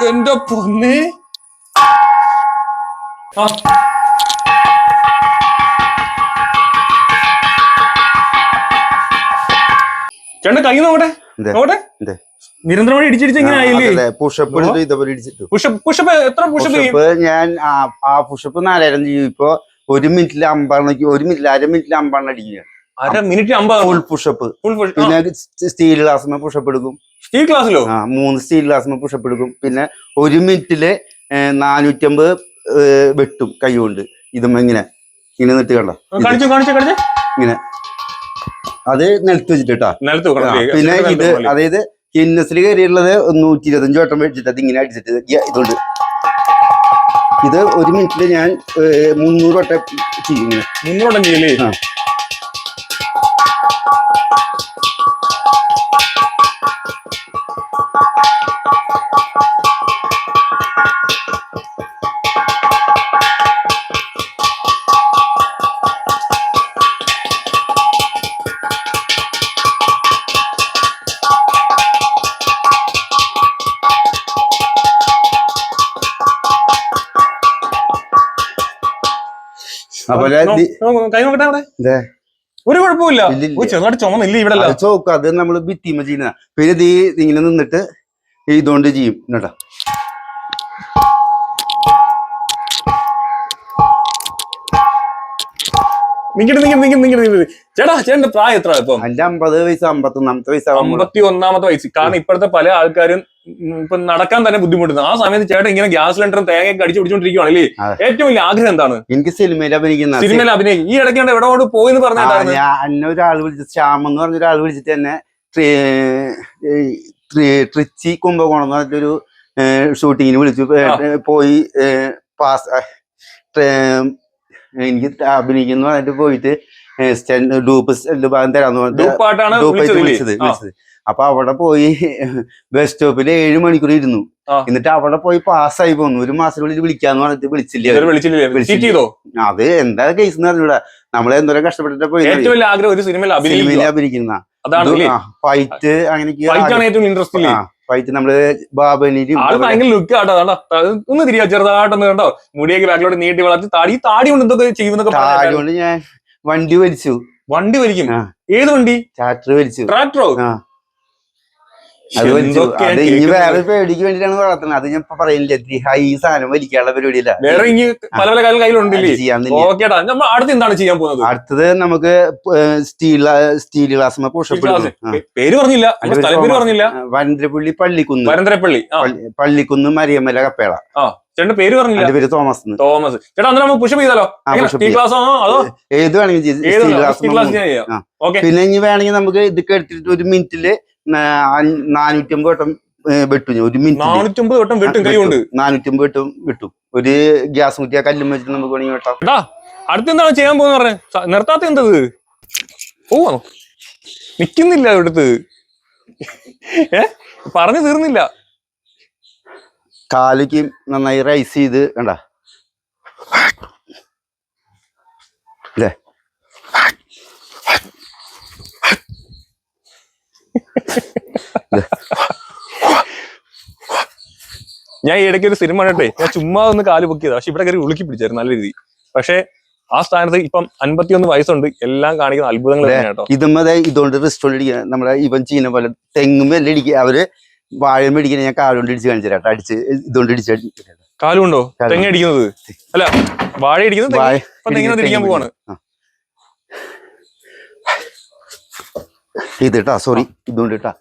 എന്റെ പൊന്നെ? ആ. ചേട്ടൻ കൈ നോക്കട്ടെ? നോക്കട്ടെ. നിരന്തരമായി ഇടിച്ചിടിച്ച് ഇങ്ങനെ ആയില്ലേ? പുഷപ്പ് എടുത്തു ഇതേപോലെ ഇടിച്ചിട്ടു. പുഷപ്പ് പുഷപ്പ് എത്ര പുഷപ്പ് ഞാൻ ആ- ആ പുഷപ്പ് നാലായിരം ചെയ്യും. ഇപ്പൊ ഒരു മിനിറ്റിൽ അമ്പെണ്ണക്ക് ഒരു മിനിറ്റിൽ അര മിനിറ്റിൽ അമ്പെണ്ണ അടിക്കുക അര മിനിറ്റ് അമ്പത് ഫുൾ പുഷപ്പ് ഫുൾ പിന്നെ സ്റ്റീൽ ഗ്ലാസ് പുഷപ്പ് എടുക്കും. സ്റ്റീൽ ക്ലാസ്സിലോ ആ മൂന്ന് സ്റ്റീൽ ഗ്ലാസ് പുഷപ്പ് എടുക്കും. പിന്നെ ഒരു മിനിറ്റിൽ നാനൂറ്റമ്പത് വെട്ടും കൈ കൊണ്ട് ഇതുമ്മ ഇങ്ങനെ. ഇങ്ങനെ നിട്ട് കണ്ടോ? ഇങ്ങനെ. അത് നിലത്ത് വെച്ചിട്ടാ. പിന്നെ ഇത്. അതായത് ഹിന്നസിൽ കയറിയുള്ളത് നൂറ്റി ഇരുപത്തഞ്ച് വട്ടം വെച്ചിട്ട് അത് ഇങ്ങനെ അടിച്ചിട്ട് ഇത് ഇതുണ്ട്. ഇത് ഒരു മിനിറ്റിൽ ഞാൻ മുന്നൂറ് വട്ടം ചെയ്യും ഇങ്ങനെ. മുന്നോട്ടം ചെയ്യല്ലേ ആ. അതുപോലെ കൈ നോക്കട്ടെ അവിടെ? ഒരു കുഴപ്പമില്ല ചെറുതായിട്ട് ചുമന്നില്ല ഇവിടെ അത് ചോക്ക് അത് നമ്മൾ ഭിത്തിമ ചെയ്യുന്ന പിന്നെ ദീ ഇങ്ങനെ നിന്നിട്ട് ഇതുകൊണ്ട് ചെയ്യും കേട്ടോ. ചേട്ടാ ചേട്ടന്റെ പ്രായം എത്ര ഇപ്പം? അമ്പത് വയസ്സ് അമ്പത്തി ഒന്നാമത്തെ വയസ്സ്. കാരണം ഇപ്പോഴത്തെ പല ആൾക്കാരും ഇപ്പൊ നടക്കാൻ തന്നെ ബുദ്ധിമുട്ടുന്നു ആ സമയത്ത് ചേട്ടൻ ഇങ്ങനെ ഗ്യാസ് സിലിണ്ടറും തേങ്ങയൊക്കെ അടിച്ചു പിടിച്ചോണ്ടിരിക്കുവാണല്ലേ. ഏറ്റവും വലിയ ആഗ്രഹം എന്താണ്? എനിക്ക് സിനിമയിൽ അഭിനയിക്കുന്ന സിനിമയിൽ അഭിനയിക്കും ഈ ഇടയ്ക്ക് എവിടെ കൊണ്ട് പോയി എന്ന് പറഞ്ഞിട്ടാണ് എന്നെ ഒരാൾ വിളിച്ച് ശ്യാം എന്ന് പറഞ്ഞ ഒരാൾ വിളിച്ചിട്ട് എന്നെ ട്രി- ട്രിച്ചി കുംഭകോണം എന്ന് പറഞ്ഞൊരു ഷൂട്ടിങ്ങിന് വിളിച്ചു. പോയി പാസ് എനിക്ക് അഭിനയിക്കുന്നു പറഞ്ഞിട്ട് പോയിട്ട് ഡൂപ്പ് ഭാഗം തരാന്ന് പറഞ്ഞിട്ട് വിളിച്ചത് വിളിച്ചത്. അപ്പൊ അവിടെ പോയി ബസ് സ്റ്റോപ്പിൽ ഏഴ് മണിക്കൂർ ഇരുന്നു. എന്നിട്ട് അവിടെ പോയി പാസ്സായി പോന്നു. ഒരു മാസത്തിനുള്ളിൽ വിളിക്കാന്ന് പറഞ്ഞിട്ട് വിളിച്ചില്ല. അത് എന്താ കേസ് എന്ന് പറഞ്ഞൂടാ നമ്മളെ എന്തോരം കഷ്ടപ്പെട്ടിട്ട് പോയി ഒരു സിനിമയിൽ അഭിനയിക്കുന്ന. ഫൈറ്റ് അങ്ങനെയൊക്കെ ഇൻട്രസ്റ്റ് ഫൈറ്റ് നമ്മൾ ബാബനിലും ഭയങ്കര ലുക്ക് ആട്ടോ. ഒന്ന് തിരിയാ. ചെറുതായിട്ടൊന്ന് കണ്ടോ? മുടിയൊക്കെ ബാക്കിലോട്ട് നീട്ടി വളർത്തി താടി താടി കൊണ്ട് എന്തൊക്കെ ചെയ്യുന്നൊക്കെ താടി കൊണ്ട് ഞാൻ വണ്ടി വലിച്ചു. വണ്ടി വലിക്കും? ഏത് വണ്ടി? ട്രാക്ടർ വലിച്ചു. ട്രാക്ടറോ അത് ഇനി വേറെ പേടിക്ക് വേണ്ടിട്ടാണ് വളർത്തുന്നത്. അത് ഞാൻ ഇപ്പൊ പറയില്ല? ഇത്തിരി ഹൈ സാധനം വലിക്കാനുള്ള പരിപാടിയില്ല. വേറെ ഇനി പല പല കാര്യം കയ്യിലുണ്ടല്ലേ ചെയ്യാൻ ഓക്കേടാ. നമ്മൾ അടുത്ത് എന്താണ് ചെയ്യാൻ പോകുന്നത്? അടുത്തത് നമുക്ക് സ്റ്റീൽ സ്റ്റീൽ ഗ്ലാസ് പേര് പറഞ്ഞില്ല. പറഞ്ഞില്ല. വരന്തരപ്പള്ളി പള്ളിക്കുന്ന്. വരന്തരപ്പള്ളി ആ. പള്ളി- പള്ളിക്കുന്ന് മരിയമ്മല കപ്പേള. ചേട്ടന്റെ പേര് പറഞ്ഞില്ല. പേര് തോമസ്. തോമസ്. ചേട്ടാ അന്നേരം നമുക്ക് പുഷപ്പ് ചെയ്താലോ. ക്ലാസ് ആണോ? അതോ? ഏത്. ഓക്കെ. പിന്നെ ഇനി വേണമെങ്കിൽ നമുക്ക് ഇതൊക്കെ എടുത്തിട്ട് ഒരു മിനിറ്റിൽ നാനൂറ്റമ്പത് വട്ടം വെട്ടും. ഒരു മിനിറ്റ് വട്ടം വെട്ടും കൈ കൊണ്ട് നാനൂറ്റമ്പത് വട്ടം വെട്ടും. ഒരു ഗ്യാസ് കുറ്റിയ കല്ലും വെച്ചിട്ട് നമുക്ക് വേണമെങ്കിൽ വെട്ടാം. ചേട്ടാ അടുത്ത് എന്താണ് ചെയ്യാൻ പോകുന്ന പറഞ്ഞേ? നിർത്താത്ത എന്തത്? പോവാണോ നിക്കുന്നില്ല അടുത്ത് ഏ പറഞ്ഞു തീർന്നില്ല. കാലിക്ക് നന്നായി റൈസ് ചെയ്ത് കണ്ട. അല്ലേ? ഞാൻ ഈ ഇടയ്ക്ക് ഒരു സിനിമ കണ്ടേ ഞാൻ ചുമ്മാ ഒന്ന് കാൽ പൊക്കിയതാ പക്ഷെ ഇവിടെ കയറി ഉളുക്കി പിടിച്ചായിരുന്നു നല്ല രീതി. പക്ഷെ ആ സ്ഥാനത്ത് ഇപ്പം അൻപത്തിയൊന്ന് വയസ്സുണ്ട് എല്ലാം കാണിക്കുന്ന അത്ഭുതങ്ങൾ അതെ. തന്നെയാണ് ഇതുമ്മതെ ഇതുകൊണ്ട് റിസ്റ്റോണ്ട് ഇടിക്കുക നമ്മുടെ ഇവൻ ചെയ്യുന്ന പോലെ തെങ്ങും എല്ലാം ഇടിക്കുക. അവർ വാഴ മേടിക്കുന്ന ഞാൻ കാലുകൊണ്ട് ഇടിച്ച് കാണിച്ചു തരാം അടിച്ച് ഇതുകൊണ്ട് ഇടിച്ച് കാലുണ്ടോ കാൽ. തെങ്ങ അടിക്കുന്നത് അല്ല വാഴ ഇപ്പൊ തെങ്ങിനെ തിരിക്കാൻ പോവാണ്. ഇത് കേട്ടാ സോറി ഇതുകൊണ്ട് കേട്ടാ.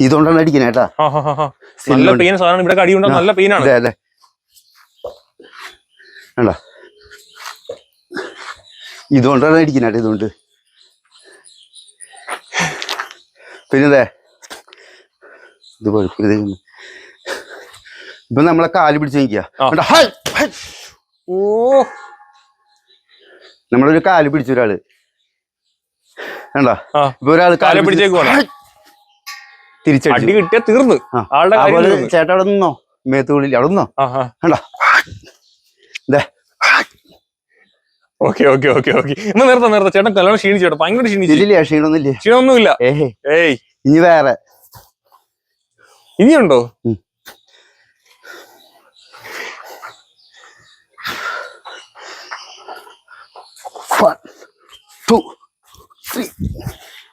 ഇതുകൊണ്ടാണ് അടിക്കുന്നത് കേട്ടാ. ആ, ആ, ആ, ആ. നല്ല സിനിമ- പെയിൻ സാധനം. ഇവിടെ അടിയുണ്ടോ നല്ല പെയിനാണ് അതെ അല്ലേ വേണ്ട ഇതുകൊണ്ടാണ് അടിക്കുന്നത് ഇതുകൊണ്ട്. പിന്നെ ഇത് ഇങ്ങനെ. ഇപ്പൊ നമ്മളെ കാൽ പിടിച്ച് നിൽക്കുക. ഓ. നമ്മളൊരു കാൽ പിടിച്ചൊരാൾ ഇപ്പൊ ഒരാൾ കാൽ പിടിച്ചേക്കുവാണ്. തിരിച്ചടിച്ചു. കിട്ടിയ തീർന്ന്. ആളുടെ കാര്യം അതുപോലെ തീർന്ന്. ചേട്ടാ അവിടെ നിന്നോ? മേത്തുള്ളിൽ അവിടെ നിന്നോ? Okay okay okay okay. എന്നാ നിർത്താം നിർത്താം. ചേട്ടൻ നല്ലോണം ക്ഷീണിച്ചു ചേട്ടാ ഭയങ്കര ക്ഷീണിച്ചില്ല ക്ഷീണൊന്നുമില്ല. ക്ഷീണമൊന്നുമില്ല. ക്ഷീണമൊന്നുമില്ല ഏയ്. ഇനി വേറെ. ഇനിയുണ്ടോ.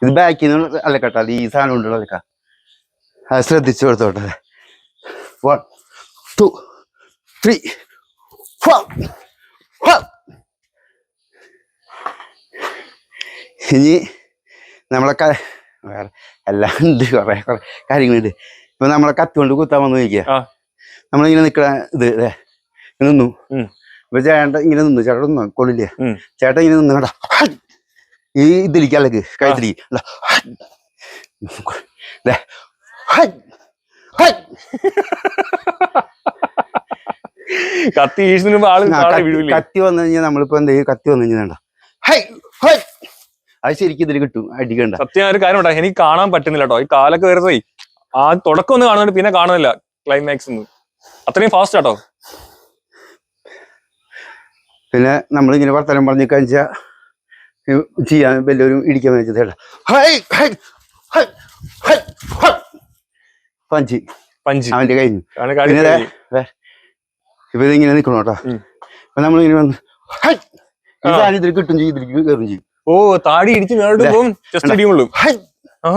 ഇത് ബാക്കിൽ നിന്ന് അലക്കട്ടെ ഈ സാധനം ഉണ്ടല്ലോ അലക്ക അത് ശ്രദ്ധിച്ചു കൊടുത്തോട്ടെ. വൺ ടു ത്രീ ഫോർ ഇനി നമ്മളെ ക വേറെ എല്ലാം ഉണ്ട് കുറെ കുറെ കാര്യങ്ങളുണ്ട്. ഇപ്പൊ നമ്മളെ കത്തി കൊണ്ട് കുത്താൻ വന്നു നോക്കിയ. നമ്മളിങ്ങനെ നിക്കണ ഇത് അല്ലേ നിന്നു. ഇപ്പൊ ചേട്ടൻ ഇങ്ങനെ നിന്നു. ചേട്ടൻ നിന്നു? കൊള്ളില്ല. ചേട്ടൻ ഇങ്ങനെ നിന്നു. കേട്ടാ ഈ ഇതിലേക്ക് അല്ലെങ്കിൽ കഴുത്തിലേക്ക് അല്ല ദേ, ഹൈ, ഹൈ. കത്തി ആൾ കത്തി- വന്നു കഴിഞ്ഞാൽ നമ്മളിപ്പോ എന്ത് ചെയ്യും? കത്തി വന്നു കഴിഞ്ഞാൽ ഹൈ ഹൈ അത് ശരിക്കും ഇതിൽ കിട്ടും അടിക്കണ്ട. സത്യം ഒരു കാര്യം ഉണ്ടായി എനിക്ക് കാണാൻ പറ്റുന്നില്ല കേട്ടോ ഈ കാലൊക്കെ വരുന്നേ ആ തുടക്കം ഒന്ന് കാണുന്നുണ്ട് പിന്നെ കാണുന്നില്ല. ക്ലൈമാക്സ് ഒന്നും അത്രയും ഫാസ്റ്റ് ആട്ടോ പിന്നെ നമ്മളിങ്ങനെ വർത്തമാനം പറഞ്ഞു കഴിഞ്ഞാൽ ചെയ്യാൻ വലിയൊരു ഇടിക്കാൻ വെച്ചത് കേട്ടോ പഞ്ചി. പഞ്ചി. അവന്റെ കഴിഞ്ഞു പിന്നെ ഇപ്പൊ ഇതിങ്ങനെ നിക്കണം കേട്ടോ. നമ്മൾ ഇങ്ങനെ വന്ന് ഇതിൽ കിട്ടും ചെയ്യും ഇതിലേക്ക് കയറും ചെയ്യും. ഓ താടി ഇടിച്ച് സ്പീഡായി ദേ. പോകും. ജസ്റ്റ് കണ്ടോ? ഇടിയുള്ളൂ ഹൈ! ആ.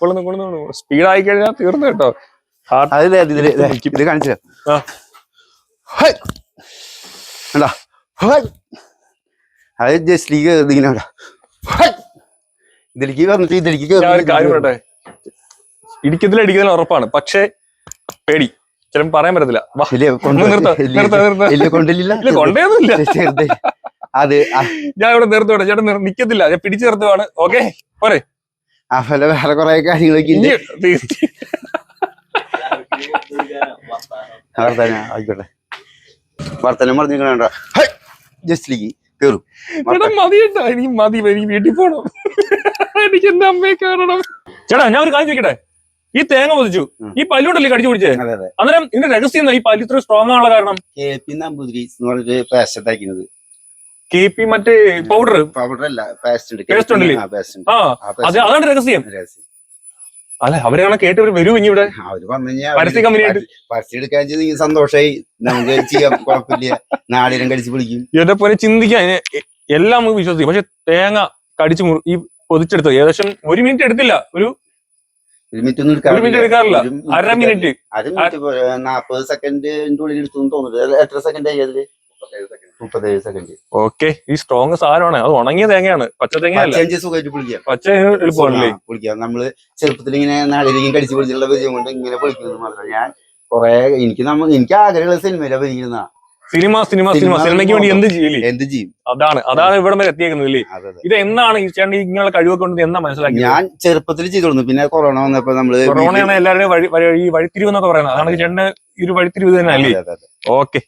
കൊള്ളുന്നു കൊള്ളുന്നു സ്പീഡ് ആയി കഴിഞ്ഞാൽ തീർന്നു കേട്ടോ. ഹാർട്ട് അത് ദേ, ഇതിൽ ദേ, ഇത് കാണിച്ചു ആ. ഹൈ! കണ്ടാ? ഹൈ! അത് ജസ്റ്റിലേക്ക് ഇതിങ്ങനെ കണ്ടാ? ഇതിലേക്ക് വന്നിട്ട് ഇതിലേക്ക് ഞാൻ ഒരു കാര്യം കയറും പറയട്ടെ? ഇടിക്കത്തില്ല ഇടിക്കത്തില്ല ഉറപ്പാണ്. പക്ഷേ പേടി. ചിലപ്പോൾ പറയാൻ പറ്റത്തില്ല. കൊണ്ടേന്നില്ല അത് ഞാൻ ഇവിടെ നിർത്തോട്ടെ ചേട്ടൻ നിക്കത്തില്ല. ഞാൻ പിടിച്ചു നിർത്തുവാണ്. ഓക്കെ പോരെ. ഫല വേറെ കുറെ കാര്യങ്ങളൊക്കെ ആയിക്കോട്ടെ. വർത്തനം പറഞ്ഞിരിക്കണ ജസ്റ്റിലേക്ക് കയറും ചേട്ടാ മതി കേട്ടോ. എനിക്ക് മതി എനിക്ക് വീട്ടിൽ പോണം. എനിക്ക് എന്റെ അമ്മയെ കാണണം? ചേട്ടാ ഞാൻ ഒരു കാര്യം ചോദിക്കട്ടെ? ഈ തേങ്ങ പൊതിച്ചു. ഈ പല്ലുണ്ടല്ലേ കടിച്ചു പിടിച്ചേ? അതെ അതെ. അന്നേരം ഇതിന്റെ രഹസ്യം ഈ പല്ലു ഇത്ര സ്ട്രോങ് ആണുള്ള കാരണം? കെ പി നമ്പൂതിരി പേസ്റ്റ് ഉണ്ടാക്കുന്നത് കെ പി മറ്റേ പൗഡർ പൗഡർ അല്ല പേസ്റ്റ് ഉണ്ട്. ഉണ്ടല്ലേ? ആ അത് അതാണ് രഹസ്യം. അല്ല അവരെ കേട്ട് വരൂ ഇനി ഇവിടെ. പരസ്യ കമ്പനിയായിട്ട്. പരസ്യം എടുക്കാൻ ചെയ്ത് സന്തോഷമായി നമുക്ക് ചെയ്യാം കുഴപ്പമില്ല. നാളിനും കടിച്ച് പിടിക്കും എന്നെ പോലെ ചിന്തിക്കാൻ എല്ലാം നമുക്ക് വിശ്വസിക്കും. പക്ഷെ തേങ്ങ കടിച്ചു ഈ പൊതിച്ചെടുത്തത് ഏകദേശം ഒരു മിനിറ്റ് എടുത്തില്ല. ഒരു ഒരു മിനിറ്റ് ഒന്നും ഒരു മിനിറ്റ് എടുക്കാറില്ല. അര എടുക്കാറില്ല. മിനിറ്റ് അര മിനിറ്റ് പോരെ. നാപ്പത് സെക്കൻഡിന്റെ ഉള്ളിൽ എടുത്തു തോന്നുന്നു. എത്ര സെക്കൻഡ് ആയി അതിൽ? മുപ്പത്തേഴ് സെക്കൻഡ് ഓക്കെ ഈ സ്ട്രോങ് സാധനമാണ്. അത് ഉണങ്ങിയ തേങ്ങയാണ്. പച്ച തേങ്ങ സുഖമായിട്ട് പിടിക്കാം പച്ച എളുപ്പമാണല്ലേ ആ, പൊളിക്കാം. നമ്മൾ ചെറുപ്പത്തിൽ ഇങ്ങനെ നാളിലേക്കും കടിച്ചു പിടിച്ചിട്ടുള്ള വിജയം കൊണ്ട് ഇങ്ങനെ പൊളിക്കുന്നത് മാത്രം. ഞാൻ കൊറേ എനിക്ക് നമ്മ എനിക്ക് ആഗ്രഹമുള്ള സിനിമയിലെ പരിഗണന സിനിമ സിനിമ സിനിമ. സിനിമ സിനിമയ്ക്ക് വേണ്ടി എന്ത് ചെയ്യില്ലേ എന്ത് ചെയ്യും? അതാണ് അതാണ് ഇവിടെ വരെ എത്തിയേക്കുന്നത് അതെ ഇത് എന്നാണ് ഈ ചേട്ടൻ ഇങ്ങനെയുള്ള കഴിവൊക്കെ കൊണ്ട് എന്നാ മനസ്സിലാക്കി ഞാൻ ചെറുപ്പത്തിൽ ചെയ്തോളുന്നു പിന്നെ കൊറോണ വന്നപ്പോ നമ്മൾ കൊറോണയാണ് എല്ലാവരുടെയും വഴി വഴിത്തിരിവ് എന്നൊക്കെ പറയുന്നത്. അതാണ് ചേട്ടന്റെ ചേട്ടന് ഈ ഒരു വഴിത്തിരിവ് തന്നെ അല്ലേ. ഓക്കെ.